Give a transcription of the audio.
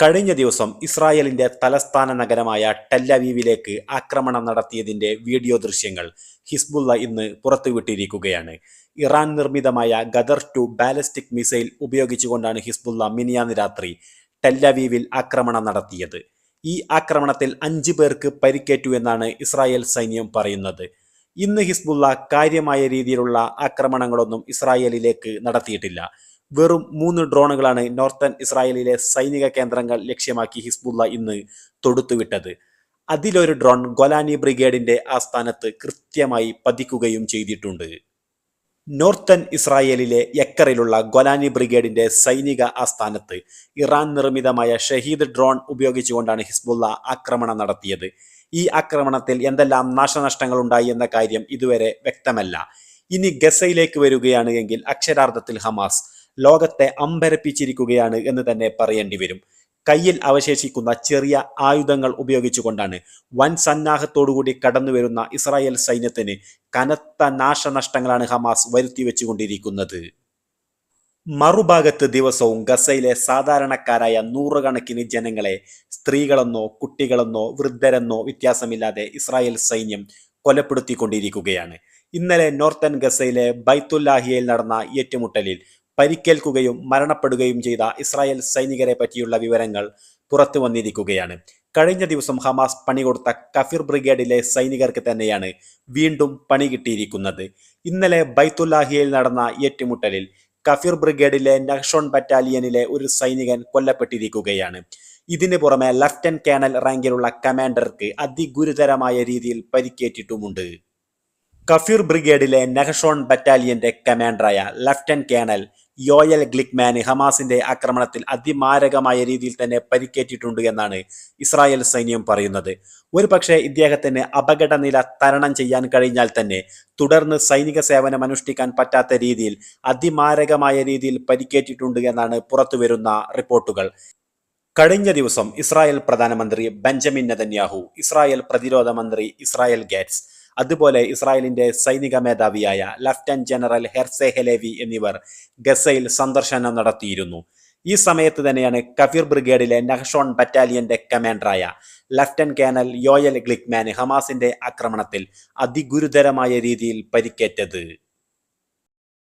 കഴിഞ്ഞ ദിവസം ഇസ്രായേലിന്റെ തലസ്ഥാന നഗരമായ ടെല്ലവീവിലേക്ക് ആക്രമണം നടത്തിയതിന്റെ വീഡിയോ ദൃശ്യങ്ങൾ ഹിസ്ബുള്ള ഇന്ന് പുറത്തുവിട്ടിരിക്കുകയാണ്. ഇറാൻ നിർമ്മിതമായ ഗദർ ടു ബാലിസ്റ്റിക് മിസൈൽ ഉപയോഗിച്ചുകൊണ്ടാണ് ഹിസ്ബുള്ള മിനിയാന്ന് രാത്രി ടെല്ലവീവിൽ ആക്രമണം നടത്തിയത്. ഈ ആക്രമണത്തിൽ അഞ്ചു പേർക്ക് പരിക്കേറ്റു എന്നാണ് ഇസ്രായേൽ സൈന്യം പറയുന്നത്. ഇന്ന് ഹിസ്ബുള്ള കാര്യമായ രീതിയിലുള്ള ആക്രമണങ്ങളൊന്നും ഇസ്രായേലിലേക്ക് നടത്തിയിട്ടില്ല. വെറും മൂന്ന് ഡ്രോണുകളാണ് നോർത്തേൺ ഇസ്രായേലിലെ സൈനിക കേന്ദ്രങ്ങൾ ലക്ഷ്യമാക്കി ഹിസ്ബുള്ള ഇന്ന് തൊടുത്തുവിട്ടത്. അതിലൊരു ഡ്രോൺ ഗൊലാനി ബ്രിഗേഡിന്റെ ആസ്ഥാനത്ത് കൃത്യമായി പതിക്കുകയും ചെയ്തിട്ടുണ്ട്. നോർത്തേൺ ഇസ്രായേലിലെ എക്കറിലുള്ള ഗൊലാനി ബ്രിഗേഡിന്റെ സൈനിക ആസ്ഥാനത്ത് ഇറാൻ നിർമ്മിതമായ ഷഹീദ് ഡ്രോൺ ഉപയോഗിച്ചുകൊണ്ടാണ് ഹിസ്ബുള്ള ആക്രമണം നടത്തിയത്. ഈ ആക്രമണത്തിൽ എന്തെല്ലാം നാശനഷ്ടങ്ങൾ ഉണ്ടായി എന്ന കാര്യം ഇതുവരെ വ്യക്തമല്ല. ഇനി ഗസയിലേക്ക് വരികയാണ് എങ്കിൽ അക്ഷരാർത്ഥത്തിൽ ഹമാസ്. ലോകത്തെ അമ്പരപ്പിച്ചിരിക്കുകയാണ് എന്ന് തന്നെ പറയേണ്ടി വരും. കയ്യിൽ അവശേഷിക്കുന്ന ചെറിയ ആയുധങ്ങൾ ഉപയോഗിച്ചുകൊണ്ടാണ് വൻ സന്നാഹത്തോടുകൂടി കടന്നു വരുന്ന ഇസ്രായേൽ സൈന്യത്തിന് കനത്ത നാശനഷ്ടങ്ങളാണ് ഹമാസ് വരുത്തി വെച്ചുകൊണ്ടിരിക്കുന്നത്. മറുഭാഗത്ത് ദിവസവും ഗസയിലെ സാധാരണക്കാരായ നൂറുകണക്കിന് ജനങ്ങളെ സ്ത്രീകളെന്നോ കുട്ടികളെന്നോ വൃദ്ധരെന്നോ വ്യത്യാസമില്ലാതെ ഇസ്രായേൽ സൈന്യം കൊലപ്പെടുത്തിക്കൊണ്ടിരിക്കുകയാണ്. ഇന്നലെ നോർത്തേൺ ഗസയിലെ ബൈത്തുല്ലാഹിയയിൽ നടന്ന ഏറ്റുമുട്ടലിൽ പരിക്കേൽക്കുകയും മരണപ്പെടുകയും ചെയ്ത ഇസ്രായേൽ സൈനികരെ പറ്റിയുള്ള വിവരങ്ങൾ പുറത്തു വന്നിരിക്കുകയാണ്. കഴിഞ്ഞ ദിവസം ഹമാസ് പണി കൊടുത്ത കഫിർ ബ്രിഗേഡിലെ സൈനികർക്ക് തന്നെയാണ് വീണ്ടും പണി കിട്ടിയിരിക്കുന്നത്. ഇന്നലെ ബൈത്തുല്ലാഹിയയിൽ നടന്ന ഏറ്റുമുട്ടലിൽ കഫിർ ബ്രിഗേഡിലെ നക്ഷോൺ ബറ്റാലിയനിലെ ഒരു സൈനികൻ കൊല്ലപ്പെട്ടിരിക്കുകയാണ്. ഇതിനു പുറമെ ലഫ്റ്റനന്റ് കേണൽ റാങ്കിലുള്ള കമാൻഡർക്ക് അതിഗുരുതരമായ രീതിയിൽ പരിക്കേറ്റിട്ടുമുണ്ട്. കഫീർ ബ്രിഗേഡിലെ നെഹഷോൺ ബറ്റാലിയന്റെ കമാൻഡറായ ലഫ്റ്റനന്റ് കേണൽ യോയൽ ഗ്ലിക്മാന് ഹമാസിന്റെ ആക്രമണത്തിൽ അതിമാരകമായ രീതിയിൽ തന്നെ പരിക്കേറ്റിട്ടുണ്ട് എന്നാണ് ഇസ്രായേൽ സൈന്യം പറയുന്നത്. ഒരുപക്ഷെ ഇദ്ദേഹത്തിന് അപകടനില തരണം ചെയ്യാൻ കഴിഞ്ഞാൽ തന്നെ തുടർന്ന് സൈനിക സേവനം അനുഷ്ഠിക്കാൻ പറ്റാത്ത രീതിയിൽ അതിമാരകമായ രീതിയിൽ പരിക്കേറ്റിട്ടുണ്ട് എന്നാണ് പുറത്തുവരുന്ന റിപ്പോർട്ടുകൾ. കഴിഞ്ഞ ദിവസം ഇസ്രായേൽ പ്രധാനമന്ത്രി ബെഞ്ചമിൻ നെതന്യാഹു ഇസ്രായേൽ പ്രതിരോധ മന്ത്രി ഇസ്രായേൽ ഗേറ്റ്സ് അതുപോലെ ഇസ്രായേലിന്റെ സൈനിക മേധാവിയായ ലഫ്റ്റനന്റ് ജനറൽ ഹെർസെ ഹെലേവി എന്നിവർ ഗസയിൽ സന്ദർശനം നടത്തിയിരുന്നു. ഈ സമയത്ത് തന്നെയാണ് കഫീർ ബ്രിഗേഡിലെ നഹഷോൺ ബറ്റാലിയന്റെ കമാൻഡറായ ലഫ്റ്റനന്റ് കേണൽ യോയൽ ഗ്ലിക്മാൻ ഹമാസിന്റെ ആക്രമണത്തിൽ അതിഗുരുതരമായ രീതിയിൽ പരിക്കേറ്റത്.